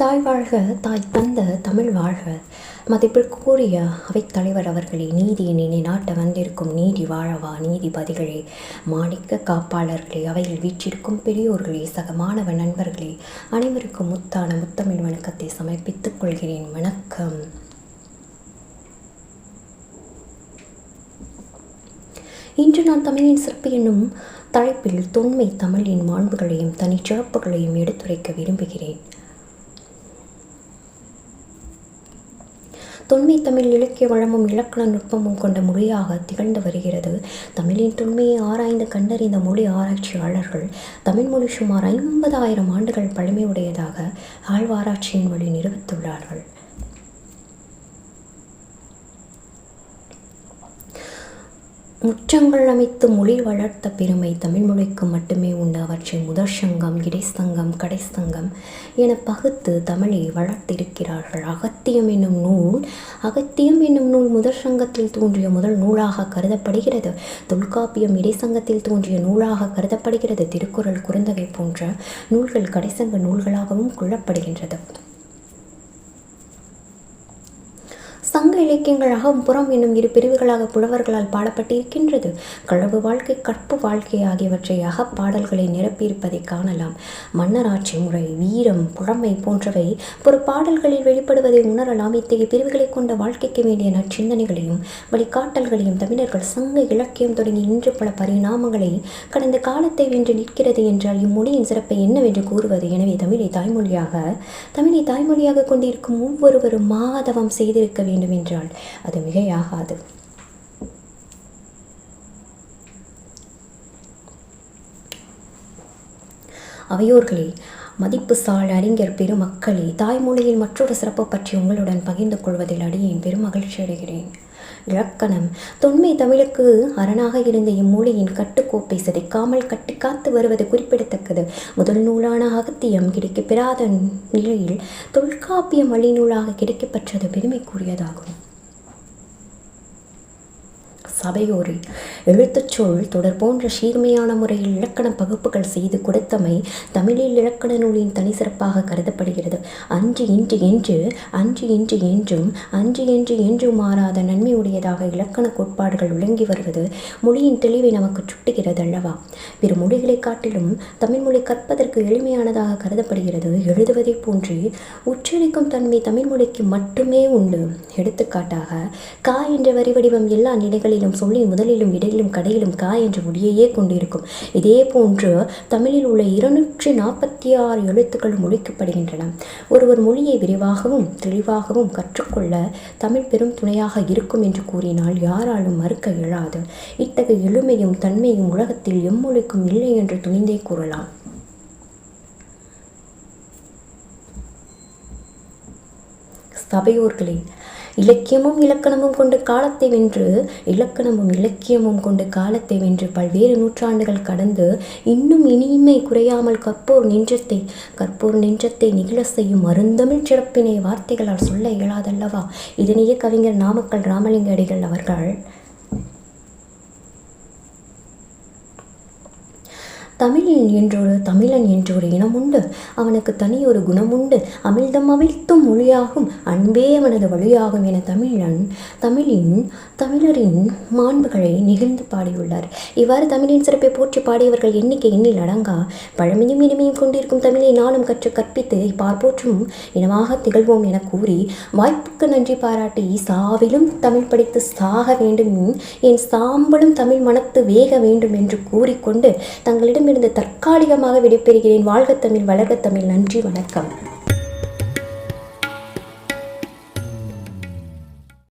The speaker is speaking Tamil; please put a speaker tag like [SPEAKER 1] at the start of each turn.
[SPEAKER 1] தாய் வாழ்க தாய் தந்த தமிழ் வாழ்க. மதிப்பிற்குரிய அவைத்தலைவர் அவர்களே நீதியை நிலைநாட்ட வந்திருக்கும் நீதி வாழவா நீதிபதிகளே. மாணிக்க காப்பாளர்களே அவையில் வீற்றிருக்கும் பெரியோர்களே சக மாணவ நண்பர்களே அனைவருக்கும் முத்தான முத்தமிழ் வணக்கத்தை சமர்ப்பித்துக் கொள்கிறேன். வணக்கம். இன்று நான் தமிழின் சிறப்பு என்னும் தலைப்பில் தொன்மை தமிழின் மாண்புகளையும் தனிச்சிறப்புகளையும் எடுத்துரைக்க விரும்புகிறேன். தொன்மை தமிழ் இலக்கிய வளமும் இலக்கண நுட்பமும் கொண்ட மொழியாக திகழ்ந்து வருகிறது. தமிழின் தொன்மையை ஆராய்ந்து கண்டறிந்த மொழி ஆராய்ச்சியாளர்கள் தமிழ் மொழி சுமார் ஐம்பதாயிரம் ஆண்டுகள் பழமையுடையதாக ஆழ்வாராய்ச்சியின் வழி நிரூபித்துள்ளார்கள். முற்றங்கள் அமைத்து மொழி வளர்த்த பெருமை தமிழ்மொழிக்கு மட்டுமே உண்டு. அவற்றை முதற் சங்கம் இடைச்சங்கம் கடைச்சங்கம் என பகுத்து தமிழை வளர்த்திருக்கிறார்கள். அகத்தியம் என்னும் நூல் அகத்தியம் என்னும் நூல் முதற் சங்கத்தில் தோன்றிய முதல் நூலாக கருதப்படுகிறது. தொல்காப்பியம் இடைச்சங்கத்தில் தோன்றிய நூலாக கருதப்படுகிறது. திருக்குறள் குறுந்தகை போன்ற நூல்கள் கடைசங்க நூல்களாகவும் கொள்ளப்படுகின்றது. சங்க இலக்கியங்கள் புறம் என்னும் இரு பிரிவுகளாக புலவர்களால் பாடப்பட்டிருக்கின்றது. களவு வாழ்க்கை கற்பு வாழ்க்கை ஆகியவற்றை அகப்பாடல்களை நிரப்பியிருப்பதை காணலாம். மன்னராட்சி முறை வீரம் புலமை போன்றவை ஒரு பாடல்களில் வெளிப்படுவதை உணரலாம். இத்தகைய பிரிவுகளை கொண்ட வாழ்க்கைக்கு வேண்டிய நற்சிந்தனைகளையும் வழிகாட்டல்களையும் தமிழர்கள் சங்க இலக்கியம் தொடங்கி இன்று பல பரிணாமங்களை கடந்த காலத்தை வென்று நிற்கிறது என்றால் இம்மொழியின் சிறப்பை என்னவென்று கூறுவது? எனவே தமிழை தாய்மொழியாக தமிழை தாய்மொழியாக கொண்டிருக்கும் ஒவ்வொருவரும் மாதவம் செய்திருக்க வேண்டும் என்று என்றால் அது மிகையாகாது. அவையோர்களே மதிப்புசால் அறிஞர் பெருமக்களே தாய்மொழியில் மற்றொரு சிறப்பு பற்றி உங்களுடன் பகிர்ந்து கொள்வதில் அடியேன் பெருமகிழ்ச்சி அடைகிறேன். இலக்கணம். தொன்மை தமிழுக்கு அரணாக இருந்த இம்மொழியின் கட்டுக்கோப்பை சிதைக்காமல் கட்டி காத்து வருவது குறிப்பிடத்தக்கது. முதல் நூலான அகத்தியம் கிடைக்கப்பெறாத நிலையில் தொல்காப்பியம் வழிநூலாக கிடைக்கப்பெற்றது பெருமைக்குரியதாகும். சபையோரில் எழுத்துச் சொல் தொடர் போன்ற சீர்மையான முறையில் இலக்கண பகுப்புகள் செய்து கொடுத்தமை தமிழில் இலக்கண நூலின் தனி சிறப்பாக கருதப்படுகிறது. அன்று இன்று என்று அன்று இன்று என்றும் அன்று என்று என்றும் மாறாத நன்மையுடையதாக இலக்கண கோட்பாடுகள் விளங்கி வருவது மொழியின் தெளிவை நமக்கு சுட்டுகிறது அல்லவா? பிற மொழிகளை காட்டிலும் தமிழ் மொழி கற்பதற்கு எளிமையானதாக கருதப்படுகிறது. எழுதுவதை போன்று உச்சரிக்கும் தன்மை தமிழ் மொழிக்கு மட்டுமே உண்டு. எடுத்துக்காட்டாக கா என்ற வரி வடிவம் எல்லா நிலைகளிலும் சொல்லிலும் சொல்லின் முதலிலும் இடையிலும் கடையிலும் கா என்ற முடியையே கொண்டிருக்கும். இதே போன்று தமிழில் உள்ள இருநூற்றி நாற்பத்தி ஆறு எழுத்துக்கள் மொழிக்கப்படுகின்றன ஒருவர் மொழியை விரிவாகவும் தெளிவாகவும் கற்றுக்கொள்ள தமிழ் பெரும் துணையாக இருக்கும் என்று கூறினால் யாராலும் மறுக்க இயலாது. இத்தகைய எளிமையும் தன்மையும் உலகத்தில் எம்மொழிக்கும் இல்லை என்று துணிந்தே கூறலாம். சபையோர்களே இலக்கியமும் இலக்கணமும் கொண்டு காலத்தை வென்று இலக்கணமும் இலக்கியமும் கொண்டு காலத்தை வென்று பல்வேறு நூற்றாண்டுகள் கடந்து இன்னும் இனிமை குறையாமல் கற்போர் நெஞ்சத்தை கற்போர் நெஞ்சத்தை நிகழ செய்யும் அருந்தமிழ் சிறப்பினை வார்த்தைகளால் சொல்ல இயலாதல்லவா? இதனையே கவிஞர் நாமக்கல் ராமலிங்க அடிகள் அவர்கள் தமிழில் என்றொரு தமிழன் என்றொரு இனம் உண்டு. அவனுக்கு தனியொரு குணமுண்டு அமிழ்தம் அவிழ்த்தும் மொழியாகும். அன்பே அவனது வழியாகும் என தமிழன் தமிழின் தமிழரின் மாண்புகளை நிகழ்ந்து பாடியுள்ளார். இவ்வாறு தமிழின் சிறப்பை போற்றி பாடியவர்கள் எண்ணிக்கை எண்ணில் அடங்கா பழமையும் இனிமையும் கொண்டிருக்கும் தமிழை நானும் கற்று கற்பித்து பார்ப்போற்றும் இனமாக திகழ்வோம் என கூறி வாய்ப்புக்கு நன்றி பாராட்டி சாவிலும் தமிழ் படித்து சாக வேண்டும். என் சாம்பலும் தமிழ் மனத்து வேக வேண்டும் என்று கூறிக்கொண்டு தங்களிடம் இடமிருந்து தற்காலிகமாக விடைபெறுகிறேன். வாழ்க தமிழ் வளர்க தமிழ். நன்றி வணக்கம்.